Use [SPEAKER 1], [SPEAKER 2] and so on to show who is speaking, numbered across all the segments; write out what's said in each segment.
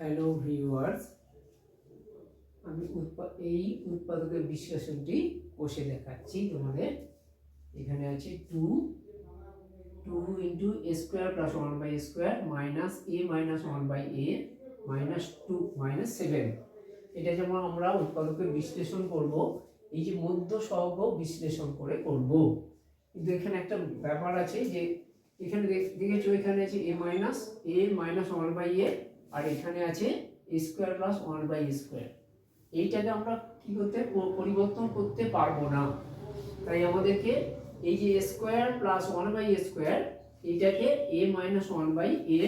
[SPEAKER 1] Hello viewers আমি এই উৎপাদকের বিশ্লেষণটি কষে দেখাচ্ছি তোমাদের। এখানে আছে two two into a square plus one by square minus a minus one by a minus two minus seven এটা যেমন আমরা উৎপাদকের বিশ্লেষণ করব, এই যে মধ্য সহগ বিশ্লেষণ করে করব। কিন্তু এখানে একটা ব্যাপার আছে যে, এখানে দেখ- দেখেছ এখানে আছে a minus a minus one by a আর এখানে আছে square plus one by square এইটাকে আমরা কি করতে পরিবর্তন করতে পারব না। তাই আমাদেরকে এই যে square plus one by square এইটাকে a minus one by a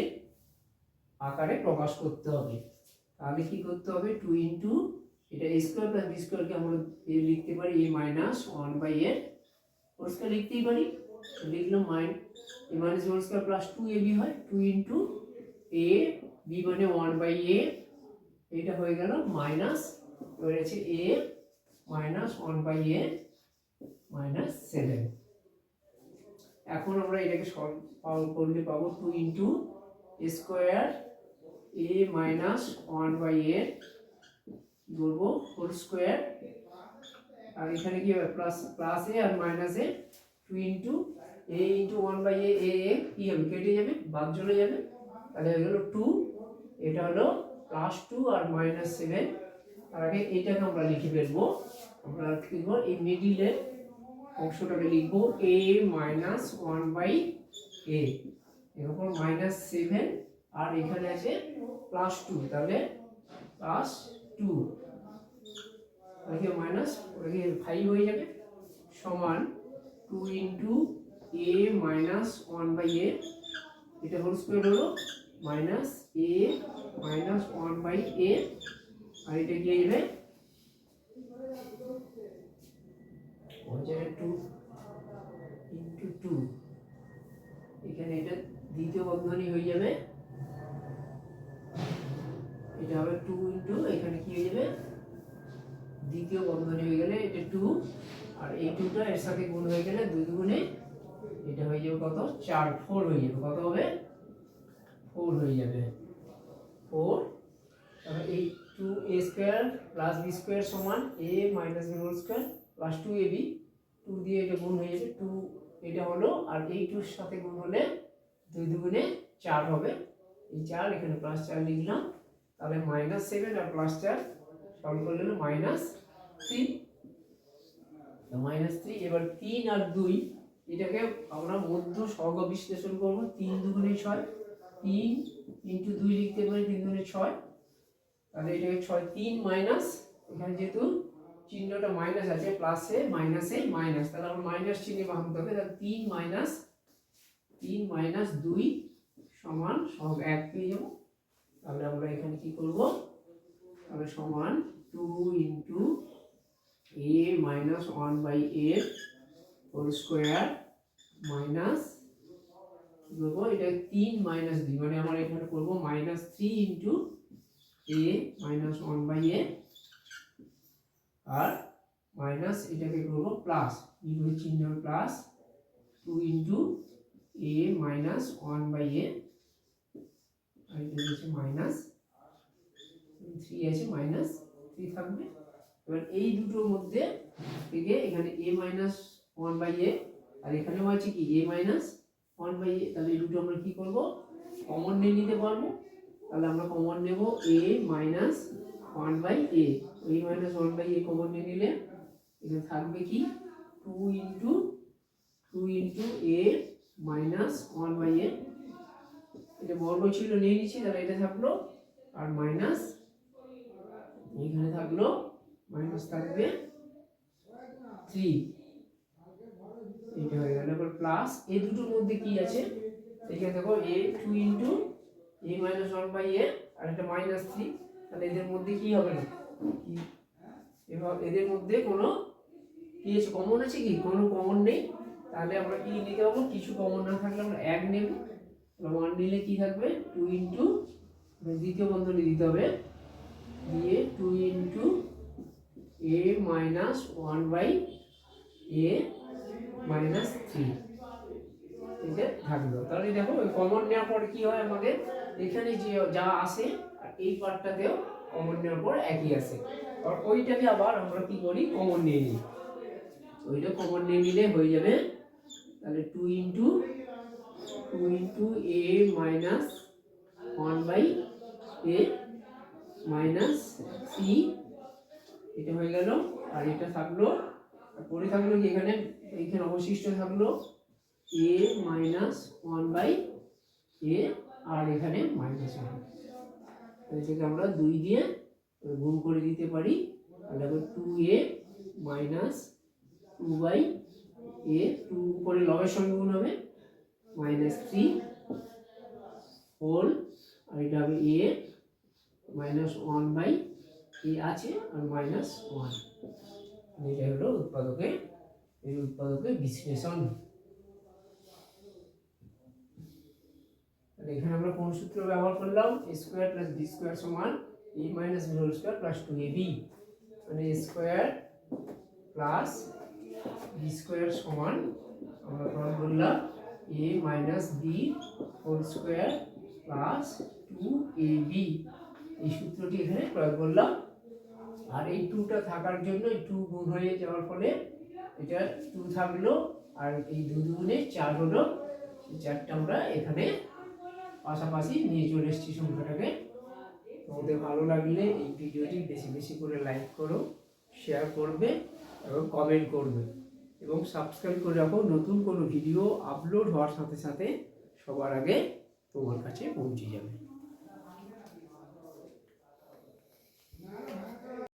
[SPEAKER 1] আকারে প্রকাশ করতে হবে। তাহলে কি করতে হবে? টু ইন্টু এটা স্কোয়ার প্লাস বি স্কোয়ারকে আমরা এ লিখতে পারি a minus one by a পরিষ্কার লিখতেই পারি। লিখলাম mine a minus one square plus two a b হয় টু ইন্টু এ বি মানে ওয়ান বাই এ এটা হয়ে গেল মাইনাস এবার আছে a minus one by a minus seven এখন আমরা এটাকে সলভ করলে পাবো two into square a minus one by a কি করব হোল স্কোয়ার আর এখানে কি হবে? Plus plus a R minus a two into a into one by a a কি হবে কেটে যাবে, বাদ চলে যাবে। তাহলে হয়ে গেল টু এটা হলো প্লাস টু আর মাইনাস সেভেন তার আগে এইটাকে আমরা লিখে ফেলব। আমরা লিখব এই মিডিলের অংশটাকে লিখব a minus one by a এরপর মাইনাস সেভেন আর এখানে আছে প্লাস টু তাহলে প্লাস টু ওটাকে মাইনাস ওটাকে ফাইভ হয়ে যাবে? সমান two into a minus one by a এটা হোল স্কোয়ার হলো minus a minus one by a আর এটা কি যাবে হচ্ছে টু ইন্টু টু এখানে এটা দ্বিতীয় বন্ধনী হয়ে যাবে। এটা হবে টু ইন্টু এখানে কি হয়ে যাবে? দ্বিতীয় বন্ধনী হয়ে গেলে এটা টু আর এই টুটা এর সাথে গুণ হয়ে গেলে দুই দুগুণে এটা হয়ে যাবে কত? চার ফোর হয়ে যাবে। কত হবে? ফোর হয়ে যাবে। ফোর তাহলে এই two a square plus b square সমান a minus b whole square plus two a b two দিয়ে এটা গুণ হয়ে যাবে টু এটা হলো, আর এই টুর সাথে গুণ হলে দুই দুগুণে চার হবে। এই চার এখানে প্লাস চার লিখলাম, তাহলে মাইনাস সেভেন আর প্লাস চার সলভ করলে হলো মাইনাস থ্রি মাইনাস থ্রি এবার তিন আর দুই, এটাকে আমরা মধ্য সহগ বিশ্লেষণ করব, তিন দুগুণে ছয়। তিন ইন্টু দুই লিখতে পারি তিন দুগুণে ছয়। তাহলে এটাকে ছয় তিন মাইনাস, এখানে যেহেতু চিহ্নটা মাইনাস আছে প্লাসে মাইনাসে মাইনাস তাহলে আমরা মাইনাস চিহ্নে ভাঙতে হবে, তাহলে তিন মাইনাস তিন মাইনাস দুই সমান সব এক পেয়ে যাব। তাহলে আমরা এখানে কি করব? তাহলে সমান two into a minus one by a whole square minus করব এটা তিন মাইনাস দুই মানে আমরা এখানে করব minus three into a minus one by a R minus এটাকে করব প্লাস ইন্টু চিহ্ন plus two into a minus one by a আর এটা হচ্ছে মাইনাস থ্রি আছে মাইনাস থ্রি থাকবে। এবার এই দুটোর মধ্যে থেকে এখানে a minus one by a আর এখানেও আছে কি? A minus one by a তাহলে এই দুটো আমরা কি করব? কমন নিয়ে নিতে পারব। তাহলে আমরা কমন নেব a minus one by a a minus one by a common নিয়ে নিলে এখানে থাকবে কি? Two into two into a minus one by a এটা বর্গ ছিল, নিয়ে নিচ্ছি, তাহলে এটা থাকল আর মাইনাস এখানে থাকল মাইনাস থাকবে থ্রি এটা হয়ে গেল। এবার প্লাস এই দুটোর মধ্যে কি আছে? এখানে দেখো a two into a minus one by a আর একটা মাইনাস থ্রি তাহলে এদের মধ্যে কি হবে না? এবার এদের মধ্যে কোনো কি আছে? কমন আছে কি? কোনো কমন নেই। তাহলে আমরা কি নিতে পারব কিছু কমন না থাকলে আমরা এক নেব। ওয়ান নিলে কি থাকবে? টু ইন্টু দ্বিতীয় বন্ধনী দিতে হবে। দিয়ে two into a minus one by a minus three এটা থাকল। তাহলে দেখো, ওই কমন নেওয়ার পর কি হয় আমাদের? এখানে যে যা আসে এই পার্টটাতেও কমন নেওয়ার পর একই আসে আর ওইটাকে আবার আমরা কি করি কমন নিয়ে নিই। ওইটা কমন নিয়ে নিলে হয়ে যাবে, তাহলে two into two into A minus one by A minus C এটা হয়ে গেল, আর এটা থাকল পরে থাকল কি এখানে? এইখানে অবশিষ্ট থাকল A minus one by A আর এখানে মাইনাস ওয়ান এটাকে আমরা দুই দিয়ে গুণ করে দিতে পারি। তাহলে two A minus two by A two উপরে লবের সঙ্গে গুণ হবে। মাইনাস থ্রি হোল আর এটা হবে A minus one by A আছে, আর মাইনাস ওয়ান এটা হলো উৎপাদকে এই উৎপাদকের বিশ্লেষণ। এখানে আমরা কোন সূত্র ব্যবহার করলাম? A square plus B square সমান A minus B whole square plus two A B মানে A square plus B square সমান আমরা প্রমাণ করলাম A minus B whole square plus two A B এই সূত্রটি এখানে প্রয়োগ করলাম। আর এই টুটা থাকার জন্য এই টু গুণ হয়ে যাওয়ার ফলে এটা টু থাকল, আর এই দু দুগুণে চার হলো চারটা আমরা এখানে পাশাপাশি নিয়ে চলে এসেছি সংখ্যাটাকে। তোমাদের ভালো লাগলে এই ভিডিওটি বেশি বেশি করে লাইক করো শেয়ার করবে এবং কমেন্ট করবে। এবং সাবস্ক্রাইব করে রাখো, নতুন কোনো ভিডিও আপলোড হওয়ার সাথে সাথে সবার আগে তোমার কাছে পৌঁছে যাবে।